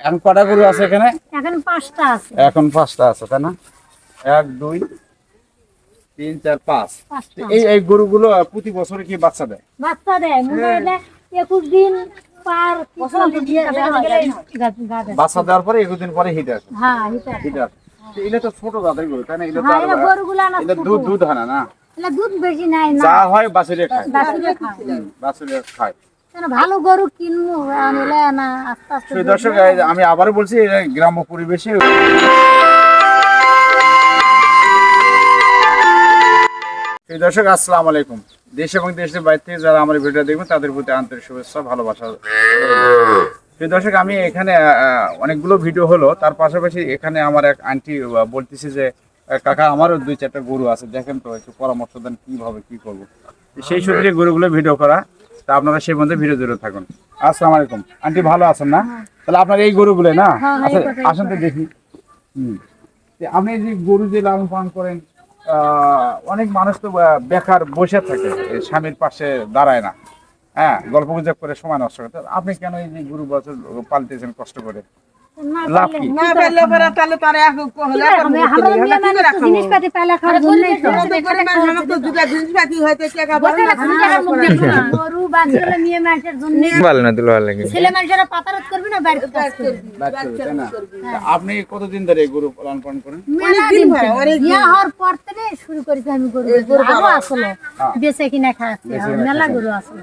এখন কটা গরু আছে এখানে? এখন পাঁচটা আছে। এখন পাঁচটা আছে তাই না? এক দুই তিন চার পাঁচ। এই এই গরুগুলো প্রতি বছরে কি বাচ্চা দেয়? বাচ্চা দেয়। একুশ দিন পার। বাচ্চা দেওয়ার পরে একুশ দিন পরে হিট আসে। হ্যাঁ এটা হিট আসে। তো তো ছোট জাতের গরু তাই না? তো হ্যাঁ এটা গরুগুলা না এগুলো ছোট। দুধ দুধ হয় না? না দুধ বেশি নাই না। যা হয় বাছুরে খায়। বাছুরে খায়। বাছুরে খায়। ভালো গরু কিনবো আনলে না আস্তে আস্তে দর্শক আমি আবারও বলছি গ্রাম্য পরিবেশে দর্শক আসসালাম আলাইকুম। দেশ এবং দেশের বাইরে থেকে যারা আমার ভিডিও দেখবেন তাদের প্রতি আন্তরিক শুভেচ্ছা ভালোবাসা। দর্শক আমি এখানে অনেকগুলো ভিডিও হলো তার পাশাপাশি এখানে আমার এক আন্টি বলতেছি যে কাকা আমারও দুই চারটা গরু আছে দেখেন তো একটু পরামর্শ দেন কীভাবে কি করব। সেই সূত্রে গরুগুলো ভিডিও করা। তা আপনারা সেই মধ্যে ভিডিও দূরে থাকুন। আসসালামু আলাইকুম। আন্টি ভালো আছেন না? তাহলে আপনার এই গরুগুলো না? হ্যাঁ, হ্যাঁ, আচ্ছা। আসেন তো দেখি। হুম। আপনি যে গরু যে লালন পালন করেন আহ, অনেক মানুষ তো বেকার বসে থাকে স্বামীর পাশে দাঁড়ায় না। হ্যাঁ গল্প গুজব করে সময় নষ্ট করতে আপনি কেন এই যে গরু বছর পালতেছেন কষ্ট করে? তা আপনি কতদিন ধরে গরু লালন পালন করেন? পর থেকে শুরু করেছি আমি গরু আসলো বেঁচে কিনা খাচ্ছি মেলা গরু আসলো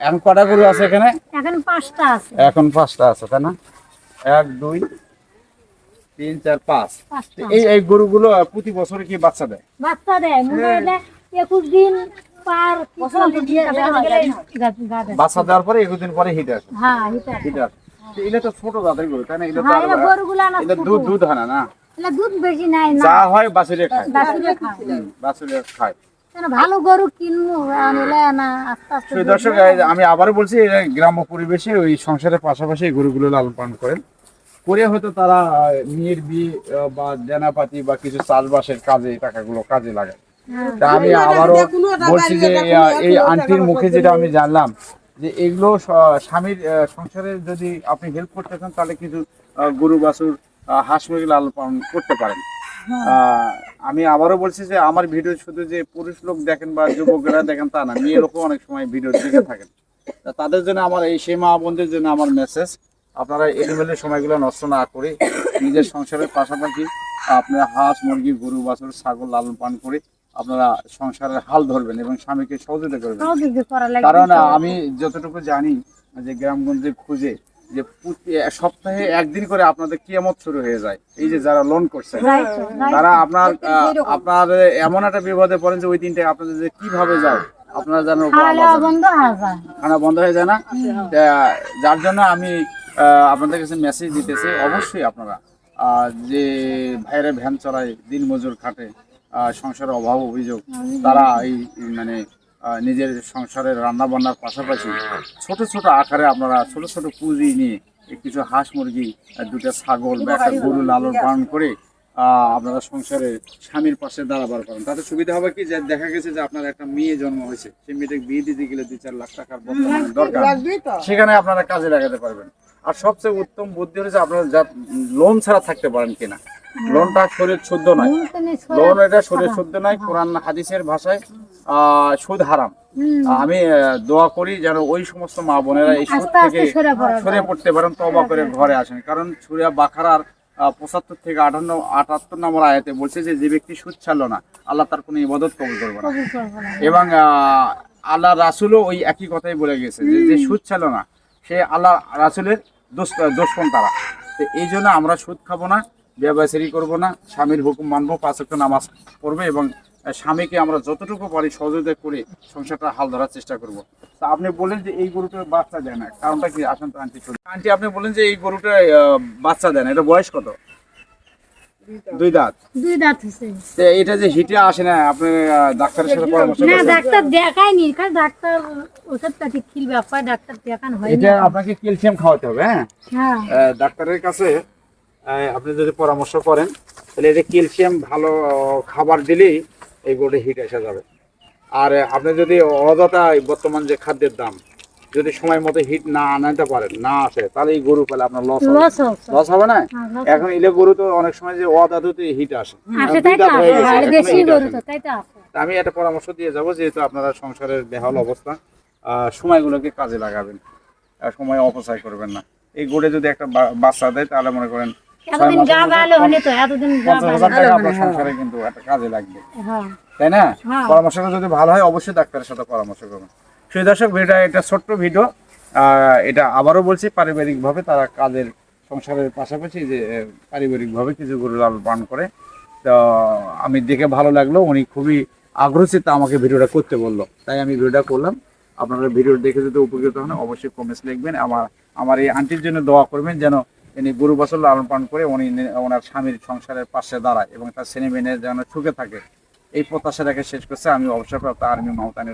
এখন কটা গরু আছে এখানে? এখন পাঁচটা আছে। এখন পাঁচটা আছে তাই না? এক দুই তিন চার পাঁচ। এই এই গরুগুলো প্রতি বছরে কি বাচ্চা দেয়? বাচ্চা দেয়। মোটামুটি একুশ দিন পার। বাচ্চা দেওয়ার পরে একুশ দিন পরে হিট আসে। হ্যাঁ হিট আসে। তো তো ছোট জাতের গরু তাই না? এগুলো তো হ্যাঁ আর- এটা গরুগুলা না দুধ দুধ হয় না? দুধ বেশি নাই না। যা হয় বাছুরে খায়। বাছুরে খায়। বাছুরে খায়। কেন ভালো গরু কিনবো? আনলে না আস্তে আস্তে দর্শক আমি আবারও বলছি গ্রাম্য পরিবেশে ওই সংসারের পাশাপাশি এই গরুগুলো লালন পালন করেন। করে হয়তো তারা মেয়ের বিয়ে বা দেনাপাতি বা কিছু চাষবাসের কাজে টাকাগুলো কাজে লাগায়। হ্যাঁ। তা আমি আবারও বলছি যে এই আন্টির মুখে যেটা আমি জানলাম যে এগুলো স্বামীর সংসারে যদি আপনি হেল্প করতে চান তাহলে কিছু গরু বাছুর হাঁস মুরগি লালন পালন করতে পারেন। আহ, আমি আবারও বলছি যে আমার ভিডিও শুধু যে পুরুষ লোক দেখেন বা যুবকেরা দেখেন তা না মেয়ে লোকও অনেক সময় ভিডিও দেখে থাকেন। তা তাদের জন্য আমার এই সেই মা বোনদের জন্য আমার মেসেজ আপনারা এলিমেলে সময়গুলো নষ্ট না করে নিজের সংসারের পাশাপাশি আপনারা হাঁস মুরগি গরু বাছুর ছাগল লালন পালন করে আপনারা সংসারের হাল ধরবেন এবং স্বামীকে সহযোগিতা করবেন। কারণ আমি যতটুকু জানি যে গ্রামগঞ্জে খুঁজে যে সপ্তাহে একদিন করে আপনাদের কিয়ামত শুরু হয়ে যায়। এই যে যারা লোন রাইট। তারা আপনার আপনার এমন একটা বিপদে পড়েন যে ওই দিনটা আপনাদের যে কীভাবে যায় আপনারা যেন খানা বন্ধ হয়ে যায়। না? যার জন্য আমি আপনাদের কাছে মেসেজ দিতেছি অবশ্যই আপনারা আহ, যে ভাইরা ভ্যান চড়ায় দিন মজুর খাটে সংসারের অভাব অভিযোগ তারা এই মানে নিজের সংসারের রান্না বান্নার পাশাপাশি ছোট ছোট আকারে আপনারা ছোট ছোট পুঁজি নিয়ে কিছু হাঁস মুরগি দুটো ছাগল বা একটা গরু লালন পালন করে আপনারা সংসারে স্বামীর পাশে দাঁড়াবার পারেন। তাতে সুবিধা হবে কি যে দেখা গেছে যে আপনার একটা মেয়ে জন্ম হয়েছে। সেই মেয়েটাকে বিয়ে দিতে গেলে দুই চার লাখ টাকার দরকার। সেখানে আপনারা কাজে লাগাতে পারবেন। আর সবচেয়ে উত্তম বুদ্ধি হচ্ছে আপনারা যা লোন ছাড়া থাকতে পারেন কিনা। লোনটা শরীর শুদ্ধ নয়। লোন এটা শরীর শুদ্ধ নয় কোরআন হাদিসের ভাষায় সুদ হারাম। আমি দোয়া করি যেন ওই সমস্ত মা বোনেরা এই সুদ থেকে সরে পড়তে পারেন তবা করে ঘরে আসেন। কারণ সুরিয়া বাখারার পঁচাত্তর থেকে আটান্ন আটাত্তর নম্বর আয়াতে বলছে যে যে ব্যক্তি সুদ ছাড়লো না আল্লাহ তার কোনো ইবাদত কবুল করবে না। এবং আহ, আল্লাহ রাসুলও ওই একই কথাই বলে গেছে যে যে সুদ ছিল না সে আল্লাহ রাসুলের দুষ্পন তারা। তো এই জন্য আমরা সুদ খাব না ব্যবসায়ী করব না স্বামীর হুকুম মানবো পাঁচ ওয়াক্ত নামাজ পড়বে এবং স্বামীকে আমরা যতটুকু পারি সহযোগিতা করে সংসারটা হাল ধরার চেষ্টা করব। তা আপনি বলেন যে এই গরুটার বাচ্চা দেয় না কারণটা কি? আসেন তো আন্টি আন্টি আপনি বলেন যে এই গরুটা বাচ্চা দেয় না এটা বয়স কত? দুই দাঁত। দুই দাঁত হয়েছে। এটা যে হিটে আসে না আপনি ডাক্তারের সাথে পরামর্শ না ডাক্তার দেখায়নি কারণ ডাক্তার ওষুধ পাতি খিলবে আপনার ডাক্তার দেখানো হয়নি। এটা আপনাকে ক্যালসিয়াম খাওয়াতে হবে হ্যাঁ? হ্যাঁ। ডাক্তারের কাছে আপনি যদি পরামর্শ করেন তাহলে এটা ক্যালসিয়াম ভালো খাবার দিলেই এই গরুটা হিট এসে যাবে। আর আপনি যদি অযথা বর্তমান যে খাদ্যের দাম যদি সময় মতো হিট না আনাতে পারেন না আসে তাহলে এই গরু পেলে আপনার লস হবে। লস হবে না? হ্যাঁ, এখন ইলে গরু তো অনেক সময় যে অদাতুতে হিট আসে। আসে আসে গরু আসে। আমি একটা পরামর্শ দিয়ে যাব যেহেতু আপনারা সংসারের বেহাল অবস্থা আহ, সময়গুলোকে কাজে লাগাবেন আর সময় অপচয় করবেন না। এই গোড়ে যদি একটা বাচ্চা দেয় তাহলে মনে করেন এতদিন মাসের গা ভালো হলে তো এতদিন গা ভালো টাকা আপনার সংসারে কিন্তু একটা কাজে লাগবে। হ্যাঁ। তাই না? হ্যাঁ। পরামর্শটা যদি ভালো হয় অবশ্যই ডাক্তারের সাথে পরামর্শ করবেন। সেই দর্শক এটা ছোট্ট ভিডিও। এটা আবারও বলছি পারিবারিকভাবে তারা কাজের সংসারের পাশাপাশি যে আহ, পারিবারিকভাবে কিছু গরু লালন পালন করে। তো আমি দেখে ভালো লাগল উনি খুবই আগ্রহী তা আমাকে ভিডিওটা করতে বলল। তাই আমি ভিডিওটা করলাম। আপনারা ভিডিও দেখে যদি উপকৃত হন অবশ্যই কমেন্টস লিখবেন। আমার আমার এই আন্টির জন্য দোয়া করবেন যেন ইনি গুরু বছর লালন পালন করে উনি ওনার স্বামীর সংসারের পাশে দাঁড়ায় এবং তার ছেলে মেয়ে যেন সুখে থাকে। এই প্রত্যাশা রেখে শেষ করছে। আমি অবসরপ্রাপ্ত আর্মি মাহতানি